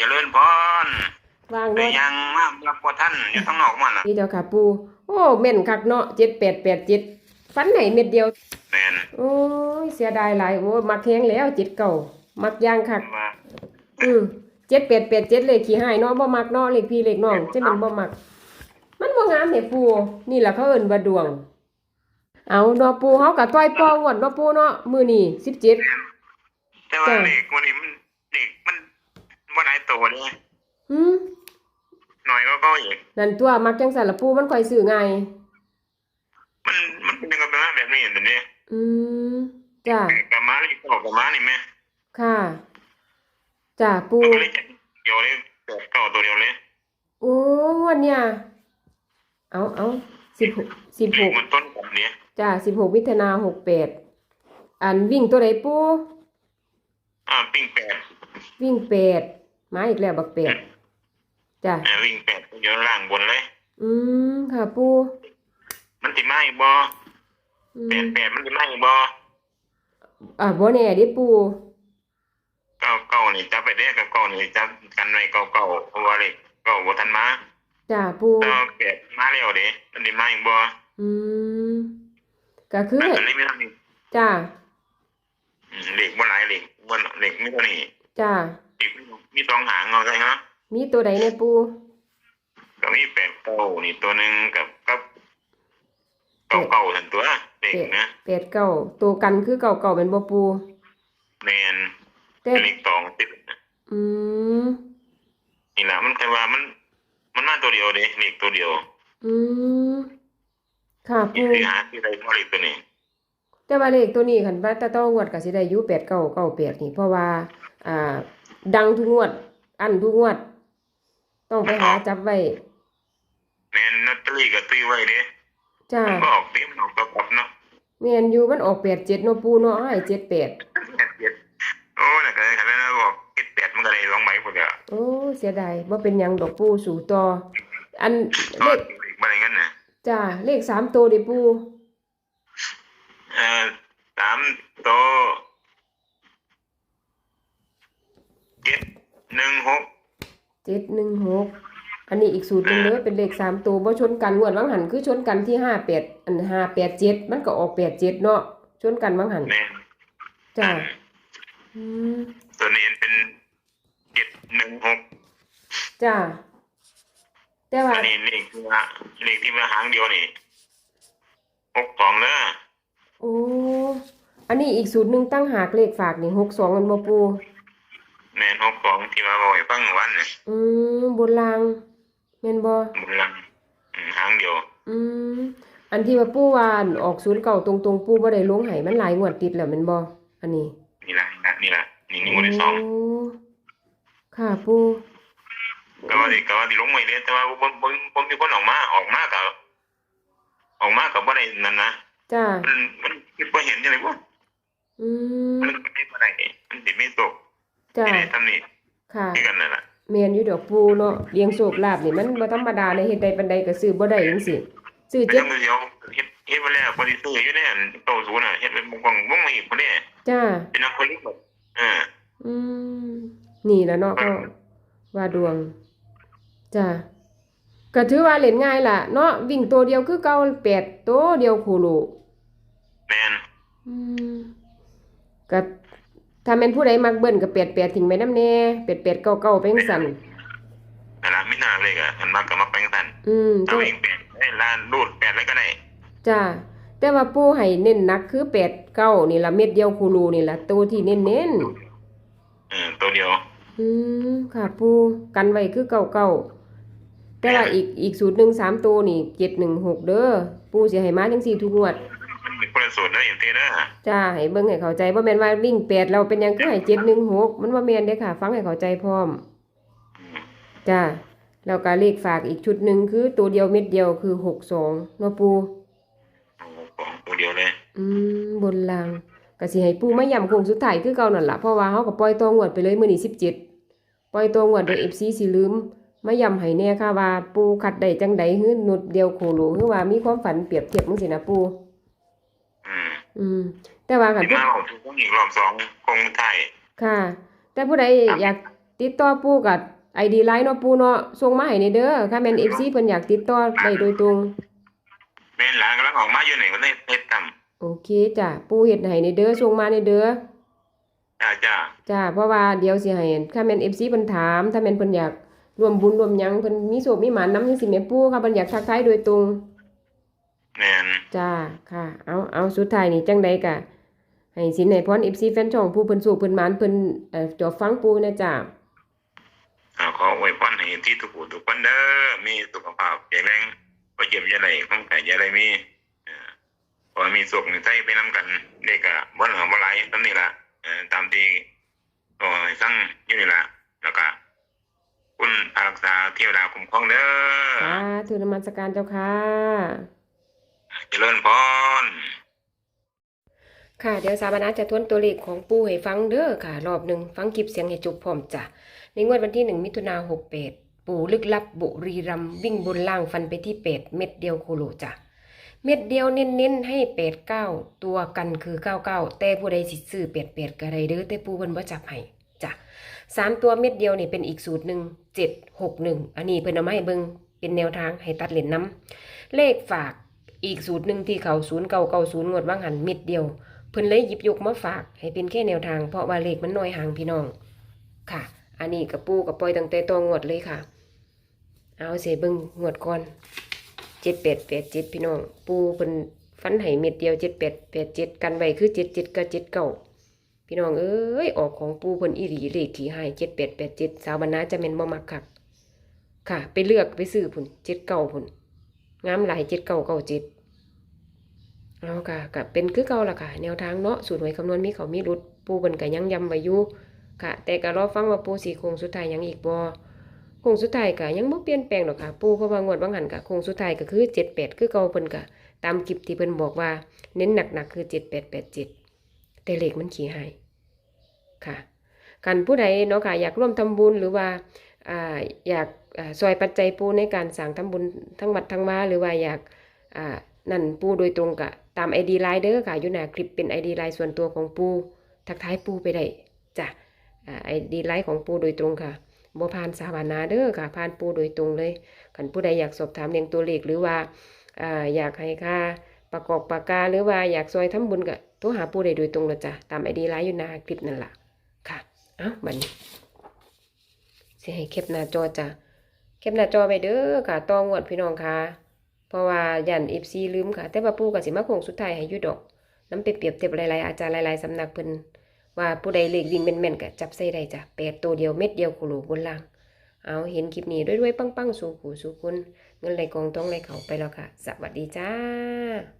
เจริญพรวางไปรถยังมารับพอท่านอยู่ข้างนอกมันล่ะนี่เดียวค่ะปูโอ้แม่นคักเนาะเจ็ดแปดแปดเจ็ดฟันไหนเม็ดเดียวแม่นโอ้ยเสียดายหลายโอ้ยมักแข้งแล้วเจ็ดเก่ามักย่างคักว่าอืมเจ็ดแปดแปดเจ็ดเลขขี้หายเนาะบ่มักเนาะเลขพี่เลขน้องจะมันบ่มัก มันบ่งามเนี่ยปูนี่แหละเขาเอิ้นว่าดวง เอาเนาะปูเฮาก็ต้อยปองวดเนาะปูเนาะมื้อนี้17แต่ว่าจ้ะเด็กวันนี้มันเด็กมันบ่ได้โตเลยหืมหน่อยก็ก็อีกนั่นตัวมักจังซั่นละปูมันค่อยซื้อง่ายมันมันเป็นกันมาแบบนี้แต่นี้อืมจ้ากลับมาเลยก็กลับมานี่แม่ค่ะจ้าปูก็เลยจะเดียวเลยแปดเก้าตัวเดียวเลยโอ้งวดเนี่ย เอาเอาสิบหกสิบหเด็กกมันต้นกับเนี้ยจ้าสิบหกมิถุนาหกแปดอันวิ่งตัวไหนปูอ่าปิ้งแปดวิ่งแปด มาอีกแล้วบักแปดจ้าอ่าวิ่งแปดเดี๋ยวล่างบนเลย อืมค่ะปูมันสิมาอีกบ่อืแปมดแปดมันสิมาอีกบ่อ่าบ่แน่เดิปูเก้าเก้านี่จับไปได้กับเก้านี่จับกันไว้เก้าเก้าเพราะว่าเลยเก้าบ่ทันมาจ้าปูแต่ว่าแปดมาแล้วเด้มันสิมาอีกบ่อืมก็คือแต่ให้อันนี้ไม่เท่านี้จ้าอืมเหล็กบ่หลายเหล็กบ่เหล็กไม่เท่านี้จ้า เหล็กมีสองหางเอาใช่ฮะมีตัวใดในปูก็มีแปดเก้านี่ตัวหนึงกับกับเก้าเก้าทันตัวเหล็กนะแปดเก้าตัวกันคือเก่าเก่าเป็นบ่ปูแมนแต่เหล็กสองติดอืมนี่ล่ะมันเคยว่ามัน มันมาตัวเดียวเด้เหล็กตัวเดียวอืมค่ะนี่ปูคือหาที่ใดพอเหล็กตัวนี้แต่ว่าเลขตัวนี้คันว่าแตะต้องงวดก็สิได้อยู่8 9 9 8นี่เพราะว่า อ่า ดังทุกงวด อันทุกงวด ต้องไปหาจับไว้แมนนัตเตอรี่ก็ตื้อไว้เด้จ้ามันก็ออกเต็มออกตัวกลับเนาะแม่นอยู่มันออก8 7เนาะปูเนาะให้7 8โอ้น่ะก็คันนั้นบอกเก็ดแปดมันก็ได้สองใบพุ่นเด้อโอ้เสียดายบ่เป็นหยังดอกปูสู่ต่ออันตเลอนขเหล็กบ่ได้งั้นน่ะจ้าเลขสามตัวดิปูเอ่อสามตัวเจ็ดหนึ่งหก716อันนี้อีกสูตรหนึงเด้อเป็นเลขสามตัวบ่ชนกันงวดวังหันคือชนกันที่58อัน587มันก็ออก87เนาะชนกันวังหันแม่นจ้าอืมตัวนี้เป็นเจ็ดหนึ่งหกจ้าแต่ว่า อันนี้เลขที่ว่าเลขที่ว่าหางเดียวนี่หกสองเนอะโอ้ อันนี้อีกสูตรหนึ่งตั้งหากเลขฝากนี่หกสองมันบ่ปู แม่นหกสองที่ว่าบอกให้ฟังวันเนี่ยอืมบนรางแม่นบ่บุญลังอืมหางเดียวอืมอันที่ว่าปูว่าอันออกศูนย์เก่าตรงๆปูบ่ได้ลงให้มันหลายงวดติดแล้วแม่นบ่อันนี้นี่ละนี่ละนี่นี่งวดที่สองโค่ะปูก็ว่าดิก็ว่าดิลงไม่เรียนแต่ว่าผมผมผมมีคนออกมาออกมากับออกมากับว่าได้นั่นนะจ้ามันมันคิดว่าเห็นยังไงวะอืมมันไม่ได้มันติดไม่ตก จ้าที่ไหนทำนี่ค่ะนี่กันนั่นแหละแม่นอยู่ดอกปูเนาะเลี้ยงโชคลาภนี่มันบ่ธรรมดาเลยเฮ็ดใดปานใดก็ซื้อบ่ได้จังซี่ซื้อแต่เจ็ดยังเดียวเฮ็ดเฮ็ดไปแล้วบริสุทธิ์อยู่เนี่ยโตสูงน่ะเฮ็ดเป็นบงบงบงมาอีกคนเนี่ยจ้า เป็นนักคนลิกแบบเออ อืม นี่แหละเนาะก็ว่าดวงจ้ะก็ถือว่าเล่นง่ายล่ะ เนาะวิ่งตัวเดียวคือเก่าแปดตัวเดียวโคโลแมนอืมก็ ถ้าแม่นผู้ใดมักเบิ่นก็แปดแปดทิ้งไว้นำแน่แปดแปดเก้าเก้าไปจังซั่นนั่นล่ะไม่น่าเลยอะมันมากับมาแปลงสันอืมเอาแต่เองแปลงให้ล้านรูดแปลงอะไรก็ได้จ้ะแต่ว่าปู่ให้เน้นหนักคือแปดเก้านี่ล่ะเม็ดเดียวโคโลนี่ล่ะตัวที่เน้นเออตัวเดียวๆอืมค่ะปู่กันไว้คือเก้าเก้าแต่ว่าอีกอีกสูตรหนึ่งสามตัวนี่เจ็ดหนึ่งหกเด้อปู่สิให้มาจังซี่ทุกงวด สูตรนะอย่างเต้นะจ้าให้เบิ่งให้เข้าใจบ่แม่นว่าวิ่งแปดเราเป็นหยังคือให้เจ็ดหนึ่งหกมันบ่แม่นเด้ค่ะ ฟังให้เข้าใจพร้อมอืมจ้าแล้วก็เลขฝากอีกชุดหนึ่งคือตัวเดียวเม็ดเดียวคือหกสองเนาะปูโอ้โหของตัวเดียวเลย อืมบนล่างก็สิให้ปูมาย้ำโค้งสุดท้ายคือเก่านั่นล่ะเพราะว่าเฮาก็ปล่อยตัวงวดไปเลยมื้อนี้17ปล่อยตัวงวดโดย FC สิลืมมาย้ำให้แน่ค่ะว่าปูคัดได้จังใดฮื้อนุดเดียวโคโลคือว่ามีความฝันเปรียบเทียบจังซี่นะปู อืมอืม แต่ว่าคันที่ผู้มาเอาถูกต้องอีกรอบสองคงไทยค่ะ แต่ผู้ใดอยากติดต่อปูกับ ID ไลน์เนาะปูเนาะส่งมาให้ในเด้อค่ะแม่น FC เพิ่นอยากติดต่อได้โดยตรงแม่นหลานกำลังออกมาอยู่ไหนวันนี้เฮ็ดกรรมโอเคจ้ะปูเฮ็ดให้ในเด้อส่งมาในเด้อจ้าจ้าจ้าเพราะว่าเดี๋ยวสิให้ถ้าแม่น FC เพิ่นถาม ถ้าแม่นเพิ่นอยากร่วมบุญร่วมหยังเพิ่นมีโชคมีหมานนำจังซี่แม่ปู่ค่ะเพิ่นอยากทักทายโดยตรงแม่น จ้าค่ะ เอาเอาสุดท้ายนี่จังใดกะให้สินให้พร FC แฟนช่องผู้เพิ่นโชคเพิ่นหมานเพิ่นเอ่อจอฟังปู่นะจ้าอ่าขออวยพรให้ที่ทุกผู้ทุกคนเด้อมีสุขภาพแข็งแรงบ่เจ็บอย่าได้ความไข้อย่าได้มีเอ่อขอให้มีสุขในใจไปนํกันเด็กก็บ่เหลือบ่หลายตามนี้ล่ะเอ่อตามที่ก็ให้สั่งอยู่นี่ล่ะแล้วก็คุณอารักษาเทวดาคุ้มครองเด้อสาธุนมัสการเจ้าค่ะ เจริญพรค่ะเดี๋ยวสาบานาจะทวนตัวเลขของปู่ให้ฟังเด้อค่ะ รอบหนึ่งฟังคลิปเสียงให้จบพร้อมจ้ะในงวดวันที่หนึ่งมิถุนาหกแปดปู่ลึกลับบุรีรัมวิ่งบนล่างฟันไปที่เป็ดเม็ดเดียวโคโลจ้ะเม็ดเดียวเน้นๆให้เป็ดเก้าตัวกันคือเก้าเก้าแต่ผู้ใดสิซื้อเป็ดเป็ดก็ได้เด้อแต่ปู่เพิ่นบ่จับให้จ้ะสามตัวเม็ดเดียวนี่เป็นอีกสูตรหนึ่งเจ็ดหกหนึ่งอันนี้เพิ่นเอามาให้เบิ่งเป็นแนวทางให้ตัดเหรียญน้ำเลขฝาก อีกสูตรหนึ่งที่เขาศูนย์เก้าเก้าศูนย์งวดว่างหันเม็ดเดียว เพิ่นเลยหยิบยกมาฝากให้เป็นแค่แนวทาง เพราะว่าเลขมันน้อยห่างพี่น้อง ค่ะ อันนี้กับปูกับปล่อยตั้งแต่ตัวงวดเลยค่ะ เอาเสบิ่งงวดก่อนเจ็ดแปดแปดเจ็ดพี่น้อง ปูเพิ่นฟันให้เม็ดเดียวเจ็ดแปดแปดเจ็ดกันไว้คือเจ็ดเจ็ดกับเจ็ดเก้าพี่น้องเอ้ยออกของปูเพิ่นอีหลีเลขขี่ให้เจ็ดแปดแปดเจ็ดสาวบรรณาจะเม็นบ่มักคักค่ะ ไปเลือกไปซื้อพุ่นเจ็ดเก้าพุ่น งามหลายจ็ดเก้าเก้าจ็ดเอาค่ะกับเป็นคือเก่าล่ะค่ะ แนวทางเนาะสูตรหวยคำนวณมีเขามีรุดปูบนก็ยังยำไว้อยู่ค่ะ แต่ก็รอฟังว่าปูสีโคงสุดท้ายยังอีกบ่โคงสุดท้ายก็ยังบ่เปลี่ยนแปลงดอกค่ะ ปูเพราะว่างวดว่างหันก็โคงสุดท้ายก็คือ78คือเก่าเพิ่นก็ตามคลิปที่เพิ่นบอกว่า เน้นหนักๆคือ7887แปดแปดจิต่เลขมันขี้หายค่ะกันผู้ใดเนาะค่ะอยากร่วมทำบุญหรือว่า อยากซอยปัจจัยปูในการสร้างทำบุญทั้งวัดทั้งมาหรือว่าอยากนั่นปูโดยตรงกะตาม ID ไลน์เด้อค่ะอยู่หน้าคลิปเป็น ID ไลน์ส่วนตัวของปูทักทายปูไปได้จ้ะไอ่า ID ไลน์ของปูโดยตรงค่ะบ่ผ่านสาวานาเด้อค่ะผ่านปูโดยตรงเลยคันผู้ใดอยากสอบถามเรียงตัวเลขหรือว่าอยากให้ค่าประกอบปากกาหรือว่าอยากซอยทำบุญก็โทรหาปูได้โดยตรงเลยจ้ะตาม ID ไลน์อยู่หน้าคลิปนั่นแหละค่ะเอ้าบัดนี้ สิให้แคปหน้าจอจ้ะแคปหน้าจอไปเด้อค่ะต้องวดพี่น้องค่ะ เพราะว่ายันเอฟซีลืมค่ะ แต่ว่าปู่ก็สิมาคงสุดท้ายให้ยู่ดอกน้ำไปเปรียบเทียบหลายๆอาจารย์หลายๆสำนักเพิ่นว่าผู้ใดเลขวิ่งแม่นๆก็จับใส่ได้จ้ะแปดตัวเดียวเม็ดเดียวโคโลบนล่าง เอาเห็นคลิปนี้ด้วยๆปังๆ สู่ผู้สู่คนเงินไหลกองต้องไหลเขาไปแล้วค่ะ สวัสดีจ้า